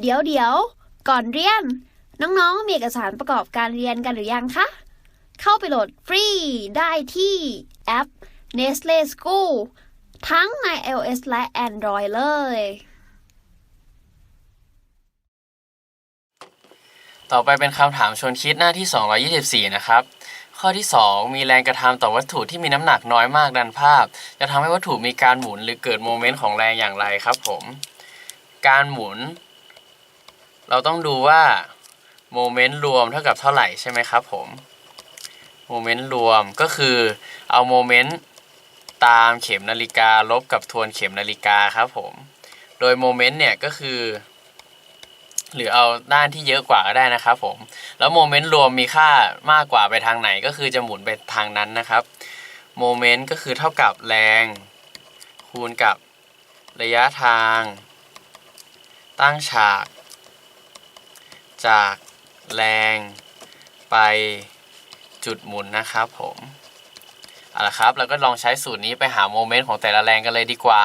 เดี๋ยวเดี๋ยว ก่อนเรียน น้องๆ มีเอกสารประกอบการเรียนกันหรือยังคะ เข้าไปโหลดฟรีได้ที่แอป Nestle School ทั้งใน iOS และ Android เลย ต่อไปเป็นคำถามชวนคิดหน้าที่ 224 นะครับ ข้อที่ 2 มีแรงกระทำต่อวัตถุที่มีน้ำหนักน้อยมากดันภาพ จะทำให้วัตถุมีการหมุนหรือเกิดโมเมนต์ของแรงอย่างไรครับผม การหมุน เราต้องดูว่าโมเมนต์รวมเท่ากับเท่าไหร่ใช่ไหมครับผมโมเมนต์รวมก็คือเอาโมเมนต์ตามเข็มนาฬิกาลบกับทวนเข็มนาฬิกาครับผม โดยโมเมนต์เนี่ยก็คือ หรือเอาด้านที่เยอะกว่าก็ได้นะครับผม แล้วโมเมนต์รวมมีค่ามากกว่าไปทางไหนก็คือจะหมุนไปทางนั้นนะครับ โมเมนต์ก็คือเท่ากับแรง คูณกับระยะทาง ตั้งฉาก จากแรงไปจุดหมุนนะครับผมเอาละครับเราก็ลองใช้สูตรนี้ไปหาโมเมนต์ของแต่ละแรงกันเลยดีกว่า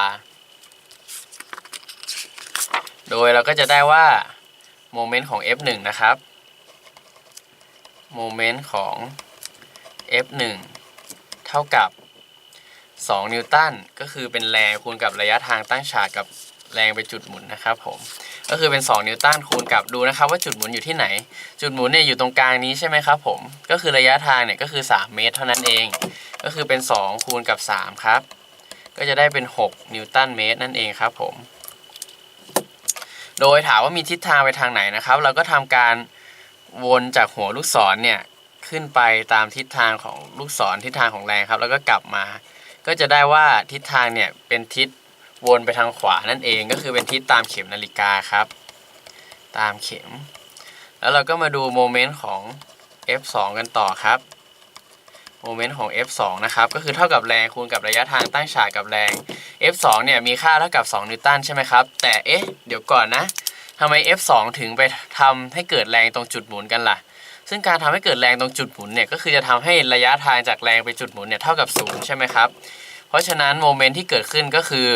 โดยเราก็จะได้ว่าโมเมนต์ของ F1 นะครับโมเมนต์ของ F1 เท่ากับ 2 นิวตันก็คือเป็นแรงคูณกับระยะทางตั้งฉากกับแรงไปจุดหมุนนะครับผม ก็คือเป็น 2 นิวตันคูณกับดูนะครับว่าจุดหมุนอยู่ที่ไหน จุดหมุนเนี่ยอยู่ตรงกลางนี้ใช่ไหมครับผม ก็คือระยะทางเนี่ยก็คือ 3 เมตรเท่านั้นเอง ก็คือเป็น 2 คูณกับ 3 ครับ ก็จะได้เป็น 6 นิวตันเมตรนั่นเองครับผม โดยถามว่ามีทิศทางไปทางไหนนะครับ เราก็ทำการวนจากหัวลูกศรเนี่ยขึ้นไปตามทิศทางของลูกศรทิศทางของแรงครับ แล้วก็กลับมา ก็จะได้ว่าทิศทางเนี่ยเป็นทิศ วนไปทางขวานั่นเองก็คือเป็นทิศตามเข็มนาฬิกาครับ ตามเข็ม แล้วเราก็มาดูโมเมนต์ของ F2 กันต่อครับโมเมนต์ของ F2 นะครับ ก็คือเท่ากับแรงคูณกับระยะทางตั้งฉากกับแรง F2 เนี่ยมีค่าเท่ากับ 2 นิวตันใช่ไหมครับ แต่เอ๊ะ เดี๋ยวก่อนนะทำไม F2 ถึงไปทำให้เกิดแรงตรงจุดหมุนกันล่ะ ซึ่งการทำให้เกิดแรงตรงจุดหมุนเนี่ยก็คือจะทำให้ระยะทางจากแรงไปจุดหมุนเนี่ยเท่ากับ0ใช่ไหมครับ เพราะฉะนั้นโมเมนต์ที่เกิดขึ้นก็คือ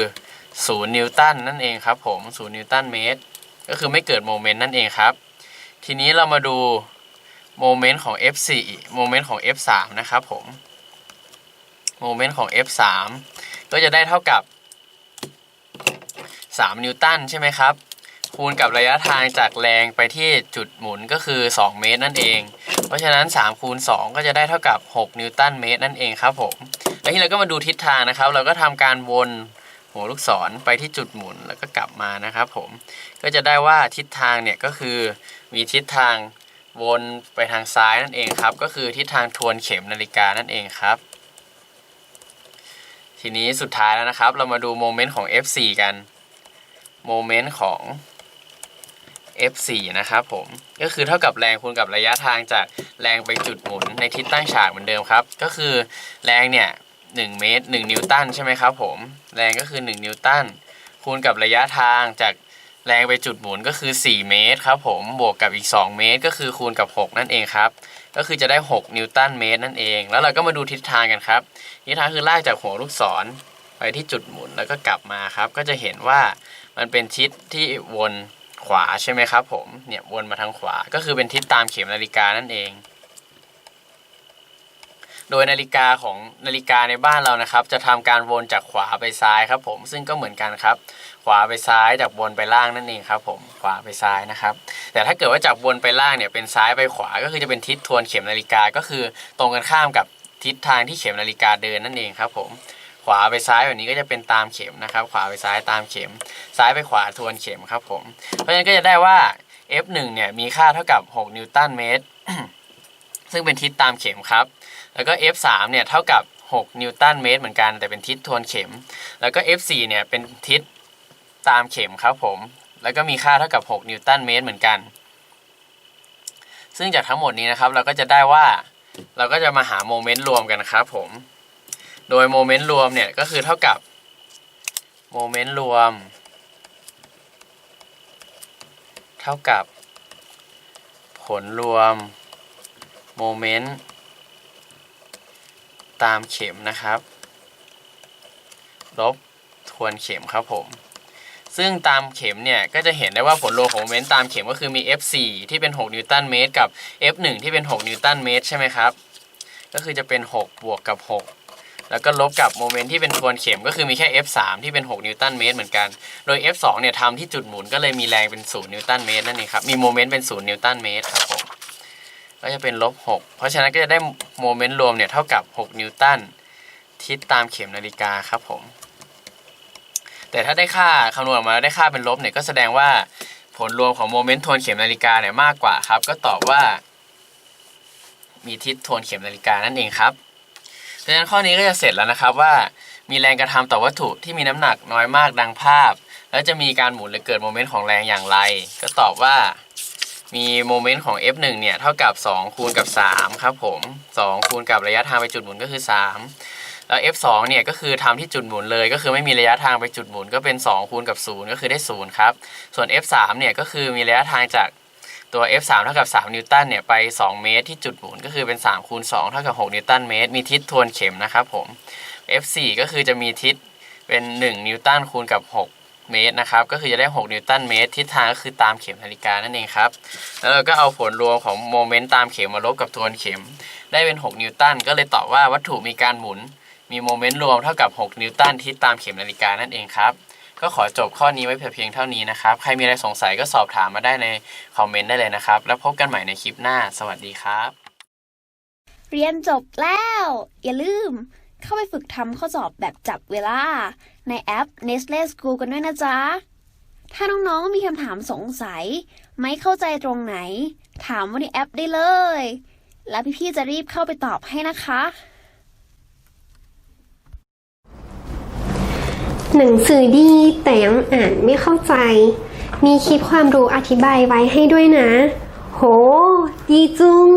0นิวตันนั่นเองครับผม0นิวตันเมตร ก็คือไม่เกิดโมเมนต์นั่นเองครับ ทีนี้เรามาดูโมเมนต์ของ F4 โมเมนต์ของ F3 นะครับผมโมเมนต์ของ F3 ก็จะได้เท่ากับ 3 นิวตันใช่ไหมครับ คูณกับระยะทางจากแรงไปที่จุดหมุนก็คือ 2 เมตรนั่นเอง เพราะฉะนั้น 3 คูณ 2 ก็จะได้เท่ากับ 6 นิวตันเมตรนั่นเองครับผม แล้วทีนี้เราก็มาดูทิศทางนะครับ เราก็ทำการวน หัวลูกศรไปที่จุดหมุนแล้วก็กลับมานะครับผมก็จะได้ว่าทิศทางเนี่ยก็คือมีทิศทางวนไปทางซ้ายนั่นเองครับ ก็คือทิศทางทวนเข็มนาฬิกานั่นเองครับ ทีนี้สุดท้ายแล้วนะครับ เรามาดูโมเมนต์ของ F4 กันโมเมนต์ของ F4 นะครับผมก็คือเท่ากับแรงคูณกับระยะทางจากแรงไปจุดหมุนในทิศตั้งฉากเหมือนเดิมครับ ก็คือแรงเนี่ย 1 เมตร 1 นิวตันใช่ไหมครับผม แรงก็คือ 1 นิวตันคูณกับระยะทางจากแรงไปจุดหมุนก็คือ 4 เมตรครับผมบวกกับอีก 2 เมตร ก็คือคูณกับ 6 นั่นเองครับ ก็คือจะได้ 6 นิวตันเมตรนั่นเอง แล้วเราก็มาดูทิศทางกันครับ ทิศทางคือลากจากหัวลูกศรไปที่จุดหมุนแล้วก็กลับมาครับ ก็จะเห็นว่ามันเป็นทิศที่วนขวาใช่ไหมครับผม เนี่ยวนมาทางขวา ก็คือเป็นทิศตามเข็มนาฬิกานั่นเอง โดยนาฬิกาของนาฬิกาในบ้านเรานะครับ จะทำการวนจากขวาไปซ้ายครับ ผมซึ่งก็เหมือนกันครับ ขวาไปซ้ายจากบนไปล่างนั่นเองครับ ผมขวาไปซ้ายนะครับ แต่ถ้าเกิดว่าจากบนไปล่างเนี่ยเป็นซ้ายไปขวาก็คือจะเป็นทิศทวนเข็มนาฬิกาก็คือตรงกันข้ามกับทิศทางที่เข็มนาฬิกาเดินนั่นเองครับ ผมขวาไปซ้ายแบบนี้ก็จะเป็นตามเข็มนะครับ ขวาไปซ้ายตามเข็ม ซ้ายไปขวาทวนเข็มครับ ผมเพราะฉะนั้นก็จะได้ว่า F1 เนี่ยมีค่าเท่ากับ 6 นิวตันเมตรซึ่งเป็นทิศตามเข็มครับ แล้วก็ F3 เนี่ยเท่ากับ 6 นิวตันเมตรเหมือนกัน แต่เป็นทิศทวนเข็ม แล้วก็ F4 เนี่ยเป็นทิศตามเข็มครับผม แล้วก็มีค่าเท่ากับ 6 นิวตันเมตรเหมือนกัน ซึ่งจากทั้งหมดนี้นะครับ เราก็จะได้ว่าเราก็จะมาหาโมเมนต์รวมกันครับผม โดยโมเมนต์รวมเนี่ยก็คือเท่ากับโมเมนต์รวม เท่ากับผลรวมโมเมนต์ ตามเข็มนะครับ ลบทวนเข็มครับผม ซึ่งตามเข็มเนี่ย ก็จะเห็นได้ว่าผลรวมของโมเมนต์ตามเข็มก็คือมี F4 ที่เป็น 6 นิวตันเมตร กับ F1 ที่เป็น 6 นิวตันเมตรใช่ไหมครับ ก็คือจะเป็น 6 บวกกับ 6แล้วก็ลบกับโมเมนต์ที่เป็นทวนเข็มก็คือมีแค่ F3 ที่เป็น 6 นิวตันเมตรเหมือนกัน โดย F2 เนี่ยทำที่จุดหมุนก็เลยมีแรงเป็น 0 นิวตันเมตรนั่นเองครับ มีโมเมนต์เป็น 0 นิวตันเมตรครับผม ก็จะเป็นลบ6เพราะฉะนั้นก็จะได้โมเมนต์รวมเนี่ยเท่ากับ 6 นิวตันทิศตามเข็มนาฬิกาครับผม แต่ถ้าได้ค่าคำนวณออกมาได้ค่าเป็นลบเนี่ยก็แสดงว่าผลรวมของโมเมนต์ทวนเข็มนาฬิกาเนี่ยมากกว่าครับ ก็ตอบว่า มีทิศทวนเข็มนาฬิกานั่นเองครับเพราะฉะนั้นข้อนี้ก็จะเสร็จแล้วนะครับว่า มีแรงกระทำต่อวัตถุที่มีน้ำหนักน้อยมากดังภาพ แล้วจะมีการหมุนหรือเกิดโมเมนต์ของแรงอย่างไร ก็ตอบว่า มีโมเมนต์ของ F1 เนี่ยเท่ากับ 2 คูณกับ 3 ครับผม 2 คูณกับระยะทางไปจุดหมุนก็คือ 3 แล้ว F2 เนี่ยก็คือทำที่จุดหมุนเลย ก็คือไม่มีระยะทางไปจุดหมุนก็เป็น 2 คูณกับ 0 ก็คือได้ 0 ครับ ส่วน F3 เนี่ยก็คือมีระยะทางจากตัว F3 เท่ากับ 3 นิวตันเนี่ยไป 2 เมตรที่จุดหมุนก็คือเป็น 3 คูณ 2 เท่ากับ 6 นิวตันเมตร มีทิศทวนเข็มนะครับผม F4 ก็คือจะมีทิศเป็น 1 นิวตันคูณกับ 6 เมตรนะครับ ก็คือจะได้ 6 นิวตันเมตร ทิศทางก็คือตามเข็มนาฬิกานั่นเองครับ แล้วเราก็เอาผลรวมของโมเมนต์ตามเข็มมาลบกับทวนเข็ม ได้เป็น 6 นิวตัน ก็เลยตอบว่าวัตถุมีการหมุน มีโมเมนต์รวมเท่ากับ 6 นิวตันทิศตามเข็มนาฬิกานั่นเองครับ ก็ขอจบข้อนี้ไว้เพียงเท่านี้นะครับ ใครมีอะไรสงสัยก็สอบถามมาได้ในคอมเมนต์ได้เลยนะครับ แล้วพบกันใหม่ในคลิปหน้า สวัสดีครับ เรียนจบแล้ว อย่าลืม เข้าไปฝึกทำข้อสอบแบบจับเวลา ในแอป Nestle School กันด้วยนะจ๊ะ ถ้าน้องๆมีคำถามสงสัย ไม่เข้าใจตรงไหน ถามว่าในแอปได้เลย แล้วพี่ๆจะรีบเข้าไปตอบให้นะคะ หนังสือดีแต่ยังอ่านไม่เข้าใจ มีคลิปความรู้อธิบายไว้ให้ด้วยนะ โห ดีจุง